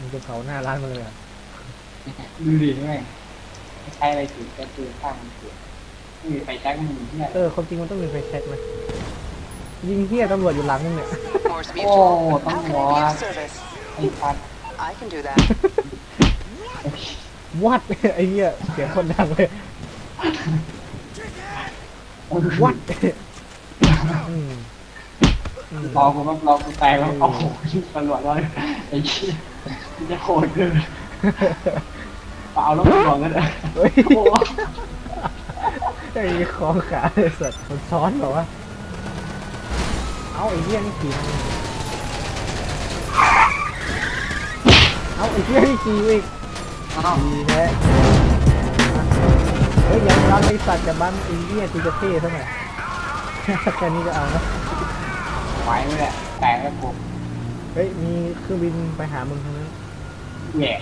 มึงจะเผาหน้าร้านมันเลยเหรอะดูดิแม่งไม่ใช่อะไรถือแค่ปืนข้างมันถือไม่มีไฟแจ็คมึงเนี่ยเออความจริงมันต้องมีไฟแช็กไหมยิงเฮียตำรวจอยู่หลังมึงเนี่ย Morse โอ้ Mutual. ต้อง How ว can อ I be ด of service? ไอ้พัด I can do that. วัด ไอ้เหี้ยเสียงคนดังเลยวัดอืมอืมรอกูว่าเรากูแตกแล้วโอ้โหตำรวจเลยไอ้เหี้ย จะโหดเกินเปล่าแล้วมันบอกกันเลยเฮ้ยโอ้โหไอ้คล้องขาเลยสัตว์มันซ้อนเหรอวะ เอาไอ้เหี้ยนี่ขี่มันเอาไอ้เหี้ยนี่ขี่อีกอ้าวดีแท้เฮ้ยอยังรับไอ้สัตว์กับบ้านไอ้เหี้ยกูจะเท่ซะหน่อย แค่นี้ก็เอานะ ไหวไหมเนี่ยแตกแล้วกูเฮ้ยมีเครื่องบินไปหามึงทั้งนั้น แหย่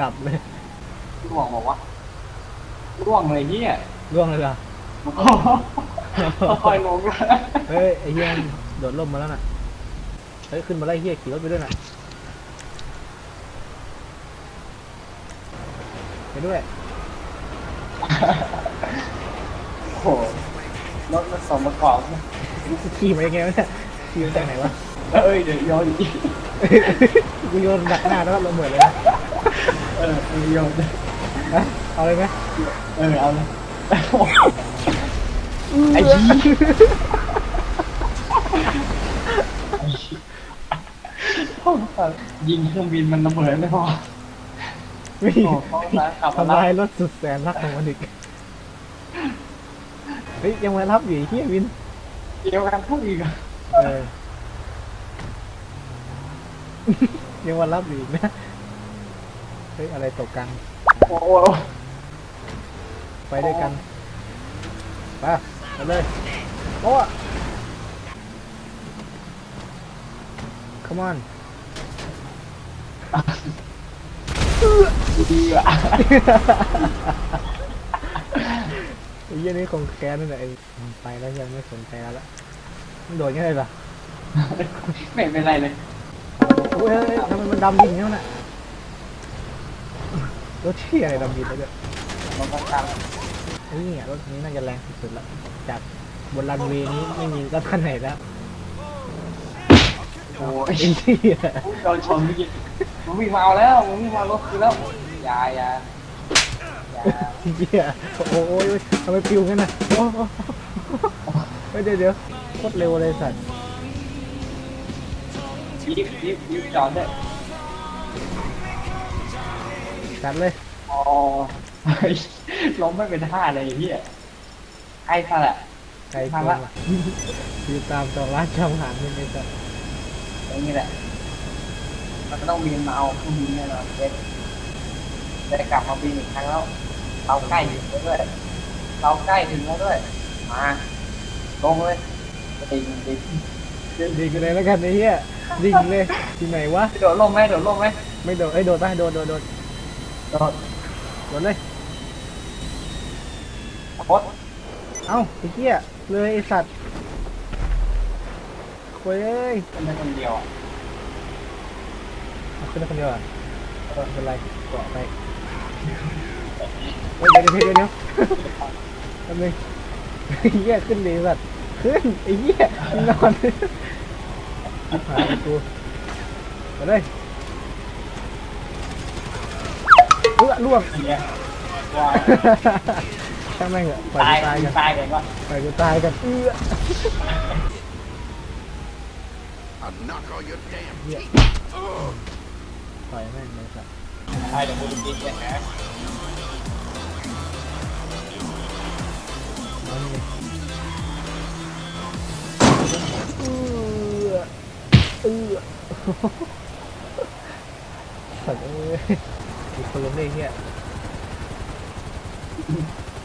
ดับเลยร่วงบอกว่าร่วงเลยเหี้ยร่วงเลยเหรอมันก็ค่อยๆลงแล้วเฮ้ยไอ้เหี้ยโดดร่มมาแล้วน่ะเฮ้ยขึ้นมาไล่เหี้ยขี่รถไปด้วยน่ะไปด้วยโอ้โหรถมันสมประกอบนะขี่มายังไงวะเนี่ยขี่มาจากไหนวะเอ้ยเดี๋ยวโยนอีก กูโยนดักหน้าแล้วเราเหมือนเลยนะเออเออโยนฮะเอาเลยไหมเออเอาเลยไอ้เหี้ยยิงเครื่องบินมันระเบิดไม่พอมีโอ้โหต้องขับมาทำลายรถสุดแสนรักของมันอีกเฮ้ยยังมารับอยู่ไอ้เฮียวินเดียวกันเท่าอีกอะเออ ยังมารับอยู่อีกนะเฮ้ยอะไรตกกลางโอ้โหไปด้วยกันไปไปเลยโอ้ come on ดีอะไอ้เหี้ยนี่คงแค้นนั่นแหละไอ้ไปแล้วยังไม่สนใจแล้วละมันโดดยังไงล่ะ ไม่เป็นไรเลย โอ้ยเฮ้ยทำไมมันดำดินอย่างนี้วะน่ะรถเที่อะไรดำดินแล้วเนี่ยมันก็ทไอ้นี่อะรถนี้น่าจะแรงสุดๆละจากบนรันเวย์นี้ไม่มีรถคันไหนแล้วโอ้ยไอ้ที่อะโดนชนเมื่อกี้มึงวิ่งมาเอาแล้วมึงวิ่งมารถคือแล้วอยาอย่าอยาเหี้ยโอ้โอ้ยทำไมปิวงั้นน่ะโอ้ยเดี๋ยวเดี๋ยวโคตรเร็วเลยสัตว์ ยิบยิบยิบจอดด้วยจัดเลย อ๋อเฮ้ยล้มไม่เป็นท่าเลยไอ้เฮียไอ้ท่าแหละไกลทาตัวงละละคือตามจองร้านจองหางนี่ไอ้สัตว์อย่างนี้แหละ มันก็ต้องบินมาเอาเครื่องบินแน่นอนเด็กได้กลับมาบินอีกครั้งแล้ว เราใกล้ถึงแล้วด้วย เราใกล้ถึงแล้วด้วย มาลงเลยดิ่งดิ่งดิ่งกันเลยแล้วกันไอ้เหี้ย ดิ่งเลยที่ไหนวะโดดลงไหมโดดลงไหมไม่โดดไอ้ยโดดไปโดดโดดโดดโดดโดดเลยโคตรเอ้าไอ้เหี้ยเลยไอ้สัตว์โว้ยเอ้ยเป็นได้คนเดียวอะเอาขึ้นได้คนเดียวอะเออไม่เป็นไรเกาะไปเฮ้ยเดี๋ยวเดี๋ยวเดี๋ยวเดี๋ยวแป๊บนึงไอ้เหี้ยขึ้นเลยสัตว์ขึ้นไอ้เหี้ยมึงน อนหาประตูไปเลยเอื้อล่วงอย่างเงี้ยว้ายช่างแม่งเหอะปล่อยตายกูตายกันตายกันวะปล่อยกูตายกันเอื้อ I'll knock all your damn เหี้ย teeth. ปล่อยแม่งเลยสัตว์ตายเดี๋ยวกูจะกินแกนะ สัตว์เอ้ยมีปืนด้วยไอ้เหี้ย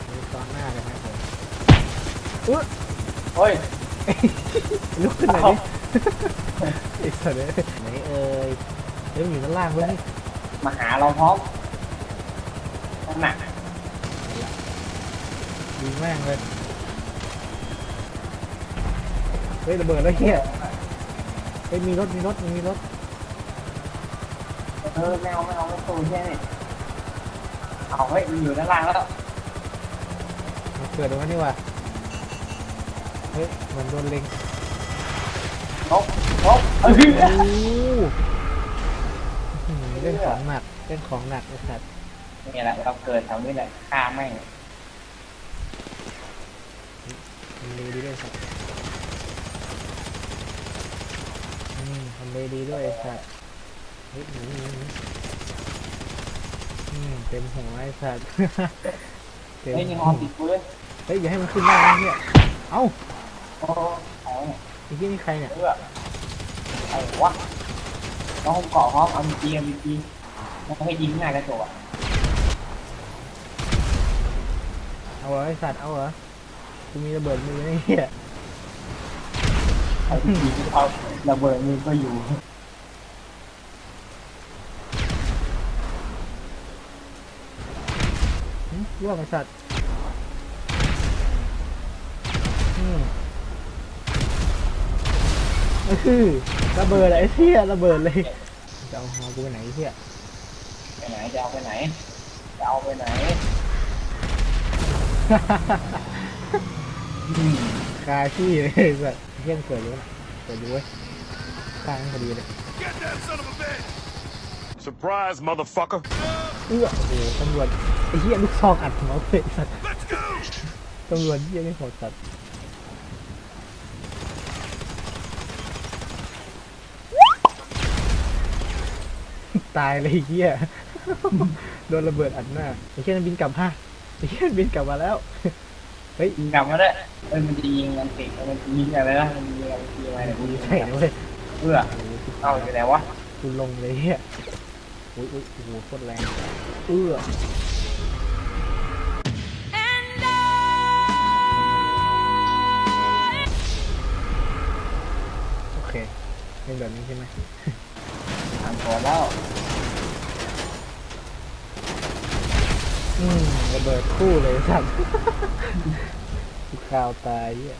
มีตอนหน้ากันนะผมเอื้อเฮ้ยลุกขึ้นหน่อยดิไอ้สัตว์เอ้ยไหนเอ่ยเอ้ยมันอยู่ด้านล่างเว้ยมาหาเราพร้อมนั่นน่ะยิงแม่งเลย เฮ้ยระเบิดแล้วเฮีย เฮ้ยมีรถมีรถมีรถเออไม่เอาไม่เอาไม่ตูนแค่นี้เอาเฮ้ยมันอยู่ด้านล่างแล้วมันเกิดตรงนั้นี่ว่ะเฮ้ยเหมือนโดนเล็งนกนกเออโอ้โหอื้อหือเล่นของหนักเล่นของหนักไอ้สัตว์นี่แหละเราเกิดแถวนี้แหละฆ่าแม่งเลดีด้วยสัตว์อืมทำเลดีด้วยไอ้สัตว์เฮ้ยหนีหนีหนีอืมเต็มหัวไอ้สัตว์ เต็มเฮ้ยนี่ฮหัอวติดปืนเฮ้ยอย่าให้มันขึ้นได้นะเนี่ยเอ้าโอ้เอาเนี่ยไอ้ที่นี่ใครเนี่ย เลือกไอ้วะน้องเกาะฮอปเอามีจีเอามีจีมันให้ยิงง่ายกระโจกอะเอาเหรอไอ้สัตว์เอาเหรอกูมีระเบิดมือไอ้เหี้ย ไอ้จีเอา ระเบิดมือก็อยู่ หึร่วงไอ้สัตว์อืมเออระเบิดอะไอ้เหี้ยระเบิดเลยจะเอาหอกูไปไหนไอ้เหี้ยไปไหนจะเอาไปไหนจะเอาไปไหนอืมคาที่เลยไอ้สัตว์เที่ยงเกิดเลยนะ เกิดดูเว้ยข้างพอดีเลย Get that son of a bitch! Surprise, motherfucker! เอื้อโอ้โหตำรวจไอ้เหี้ยลูกซองอัดหัวเลยไอ้สัตว์ Let's go! ตำรวจเหี้ยนี่โหดสัตว์ตายเลยไอ้เหี้ยโดนระเบิดอัดหน้าไอ้เหี้ยมันบินกลับมาไอ้เหี้ยมันบินกลับมาแล้ว เฮ้ย ยิงกลับมาได้เออมันจะยิงมันติดมันจะยิงอะไรนะมันยิงอะไรยิงอะไรเนี่ยกูใส่นะเว้ยเพื่อเอาอยู่ไหนวะกูลงเลยเหี้ยอุ้ยอุ้ยโอ้โหโคตรแรงเอื้อโอเคเป็นแบบนี้ใช่ไหมทางตัวแล้ว อืมระเบิดคู่เลยสัตว์กูข่าวตายเหี้ย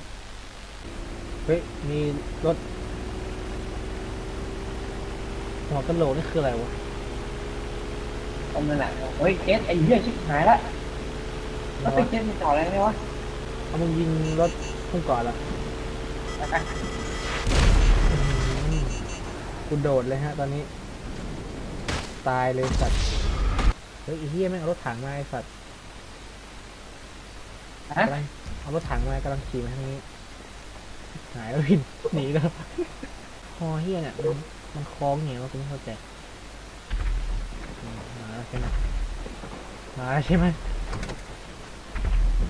เฮ้ย มีรถหัวกะโหลกนี่คืออะไรวะก็นั่นแหละเฮ้ยเกสไอ้เหี้ยชิบหายละแล้วไปเกสมันจอดอะไรเนี่ยวะเอามึงยิงรถพุ่งก่อนละนะคะอื้อหือกูโดดเลยฮะ ตอนนี้ ตายเลยสัตว์เฮ้ยไอ้เหี้ยแม่งเอารถถังมาไอ้สัตว์ฮะ กำลังเอารถถังมากำลังขี่มาทางนี้หายแล้วพินหนีแล้วคอเหี้ยเนี่ยมันมันคล้องไงวะกูไม่เข้าใจอืมมาแล้วใช่ไหมมาแล้วใช่ไหม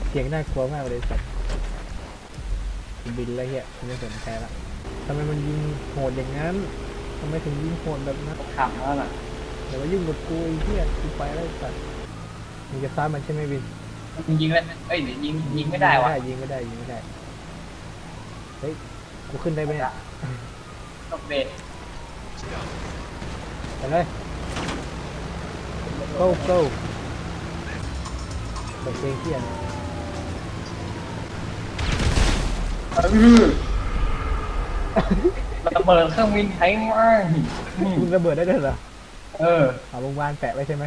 เสียงน่ากลัวมากเลยสัตว์กูบินแล้วเหี้ยกูไม่สนใจละทำไมมันยิงโหดอย่างนั้นทำไมถึงยิงโหดแบบนั้น ขับแล้วน่ะ เดี๋ยวมายุ่งกับกูไอ้เหี้ยกูไปแล้วไอ้สัตว์มึงจะซ้ำมันใช่ไหมวินมันยิงแล้วเอ้ยเดี๋ยวยิงยิงไม่ได้วะยิงไม่ได้ยิงไม่ได้เฮ้ยกูขึ้นได้ไหมเนี่ยตกเบรกไปเลย go go เปิดเพลงเที่ยนระเบิดเครื่องบินไทยมากมึงระเบิดได้ด้วยเหรอ เออเอาโรงพยาบาลแปะไว้ใช่ไหม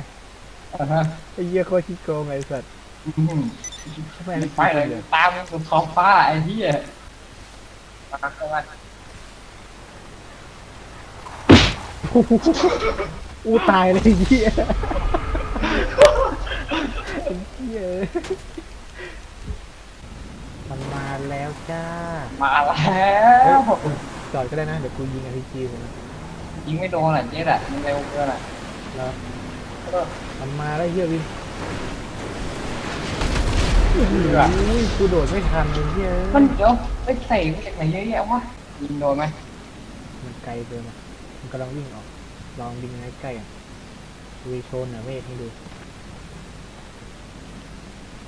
อ่าฮะไอ้เหี้ยโคตรขี้โกงไอ้สัตว์อืมทำไมไปม่เลยเลยตามมันสู่ท้องฟ้าไอ้เหี้ยมาเข้ามาอู้ตายเลยไอ้เหี้ยไอ้เหี้ยมันมาแล้วจ้ามาแล้เฮ้วยจอดก็ได้นะ เดี๋ยวกูยิงอ p ีจีผมนะ ยิงไม่โดนอะเจ๊อะมันเร็วเกินอะแล้วเออมันมาแล้วเหี้ยวินเรืออุ้ยกูโดดไม่ทันเลยเหี้ยมันเดี๋ยวไปใส่มาจากไหนเยอะแยะวะยิงโดนไหมมันไกลเกินอะมันกำลังวิ่งออก ลองยิงใกล้ๆอะวีโชนหน่ะเวทให้ดู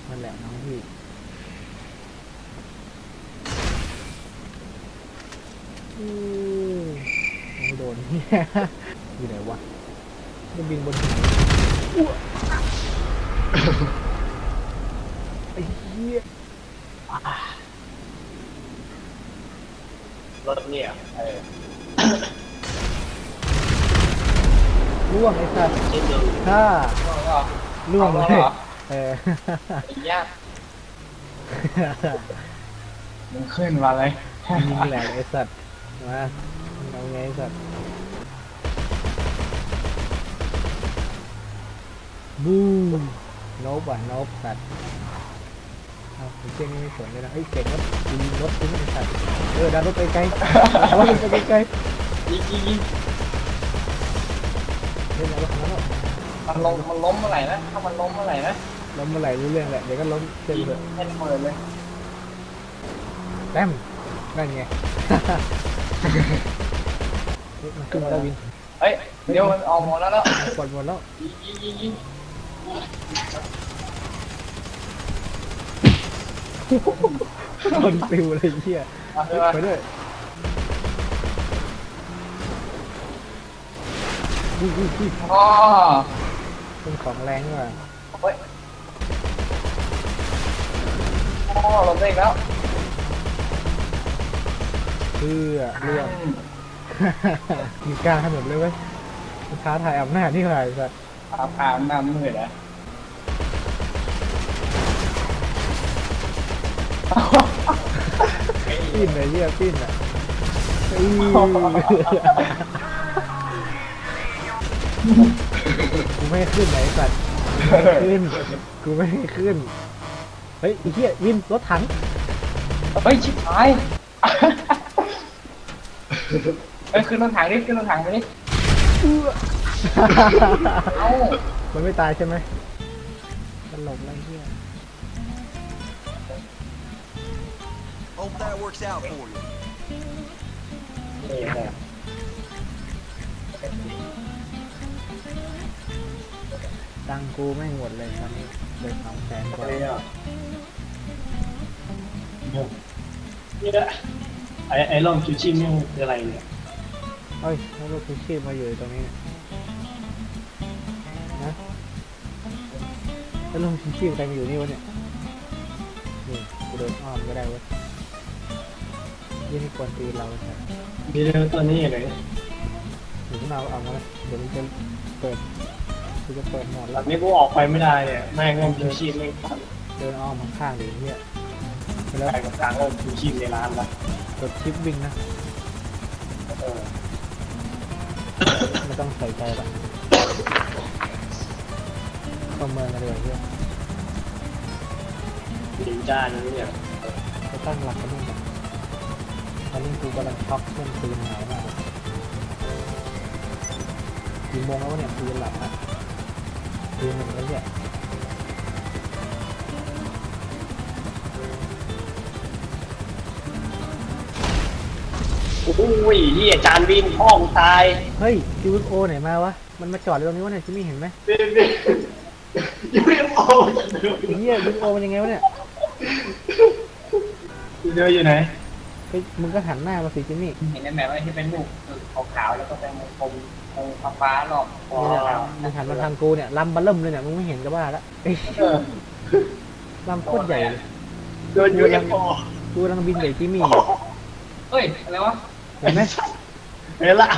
นั่นแหละน้องพี่อู้ยัง ไม่โดนเหี้ยอยู่ไหนวะจะบินบนหัวอ้วไอ้เหี้ยรถเนี่ยเออโล่วงไอ้สัตว์เช่นเดิมฆ่าเอาเหรอล่วงเลเอายเหรอเออไอ้ยากมันขึ้นมาเลยยิงแหลกไอ้สัตว์มาเอา ไงไอ้สัตว์บูมนบอะนบสัตว์เอาไอ้เจ้านี่ไม่สนเลยนะเอ้ยเก่งรถยิงรถทิ้งไอ้สัตว์เออดันรถไปไกลดันรถไปไกลยิงยิงยิงเล่นรถของนั้นหรอกมันล้มมันล้มเมื่อไหร่นะถ้ามันล้มเมื่อไหร่นะล้มเมื่อไหร่รู้เรื่องแหละเดี๋ยวก็ล้มเชื่อยิงเถอะให้ระเบิดเลยแต้มนั่นไงเฮ้ย มันขึ้นมาแล้ววินเฮ้ยเดี๋ยวมันออกหมดแล้วแล้วกดหมดแล้วยิงยิงยิงยิงคนปิวเลยเหี้ยเอาเลยไปด้วยอุ้ยอุ้ยอุ้ยอ๋อเป็นของแรงนี่หว่าเฮ้ยอ๋อลงได้อีกแล้ว เพื่อเรื่องมี กลารถนนเลยเว้ยมันท้าทายอำนาจนี่หว่าไอ้สัสพาพาหน้ามืดอะปิ้นเลยเหี้ยปิ้นอะอื้อ กูไม่ให้ขึ้นไหนสัตว์กูไม่ให้ขึ้น กูไม่ให้ขึ้น เฮ้ยไอ้เหี้ยวินรถถัง เฮ้ย ชิบหาย เฮ้ยขึ้นรถถังดิขึ้นรถถังไปดิเอ้ามันไม่ตายใช่ไหมตลกแล้วไอ้เหี้ย Hope that works out for you. ตังค์กูไม่งหมดเลยตอนนี้เลยสองแสนกว่านี่แหละไอ้ไอ้ร่องคิวชิมนี่มันคืออะไรเนี่ย เฮ้ยแล้วรถทุกชีพมาอยู่ตรงนี้นะแล้วรถทุกชีพใครมาอยู่นี่วะเนี่ย นี่กูเดินอ้อมก็ได้เว้ยยี่นี่กวนตีนเราใช่มีเรื่องตัวนี้เลยหรือเราเอามาเลยเดี๋ยวมันจะเปิดกูจะเปิดโหมดตแล้อวนนี้กูออกไปไม่ได้เนี่ยแม่งร่องคิวชิมแม่งตัดเดินอ้อมข้างๆดิเฮียแล้วไปกับทางร่องคิวชิมในร้านละกดชิปวิ่งนะ เออ ไม่ต้องใส่ใจหรอกประเมินกันเลยเฮียดีจ้านี่เนี่ยจะตั้งหลักกันด้วยกันตอนนี้กูกำลังช็อกเรื่องปืนหายมากเลยกี่โมงแล้ววะเนี่ยกูจะหลับอะปืนหนึ่งแล้วเนี่ย อ้ยที่อาจารย์วินพ่อมึงตายเฮ้ยยูโอไหนมาวะ มันมาจอดอยู่ตรงนี้วะเนี่ยจิมมี่เห็นไหมยังไม่ออกจากเดิมไอ้เหี้ยยูโอมันยังไงวะเนี่ยเดินอยู่ไหนเฮ้ยมึงก็หันหน้ามาสิจิมมี่เห็นในแบบว่าที่เป็นลูกขาวๆแล้วก็เป็นวงกลมวงฟ้าๆรอบอ๋อมึงหันมาทางกูเนี่ยลำบัลเริ่มเลยเนี่ยมึงไม่เห็นก็บ้าละเอ้ยเออลำโคตรใหญ่เลยเดินอยู่ยังพอกูกำลังบินใหญ่จิมมี่อยู่ เฮ้ย อะไรวะ เห็นไหมเห็นละ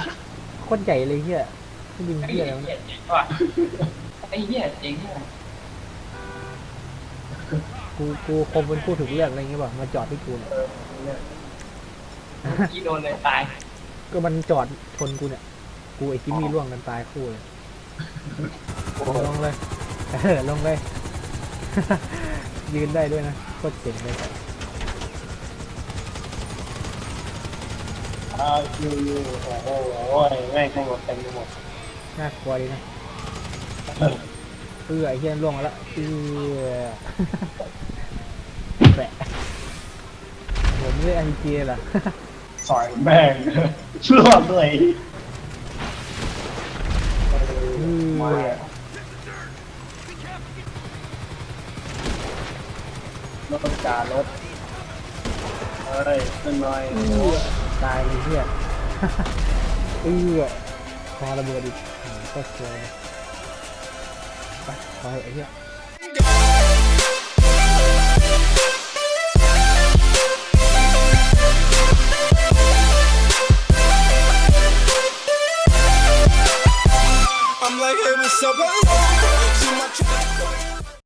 โคตรใหญ่เลยเหี้ยที่บินไอ้เหี้เหี้ยยอะไรวะเจ๋เนี่ยงว่ะไอ้เหี้ยเจ๋งว่ะกูกูคงเป็นผู้ถูกเลือกอะไรเงี้ยป่ะมาจอดที่กูเนี่ยกี่โดนเลยตายก็มันจอดชนกูเนี่ย กูไอ้จิมมี่ล่วงกันตายคู่เลยลงเลยเออลงเลย ยืนได้ด้วยนะโคตรเจ๋งเลย อ่าอยู่อยู่โอ้โหโอ้ยแม่งทั้งหมดเต็มไปหมดน่ากลัวดีนะเอื้อไอ้เหี้ยล่วงมาแล้วเอื้อแปะผมไม่ได้อันเจเหรอสอยแม่งรวดเลยเอื้อรถจารถเฮ้ยขึ้นหน่อยเอื้อ ตายเลยเหี้ยเอื้อคอระเบิดอีกโอ้โหโคตรสวยเลยไปขอเถอะไอ้เหี้ย So, uh, see my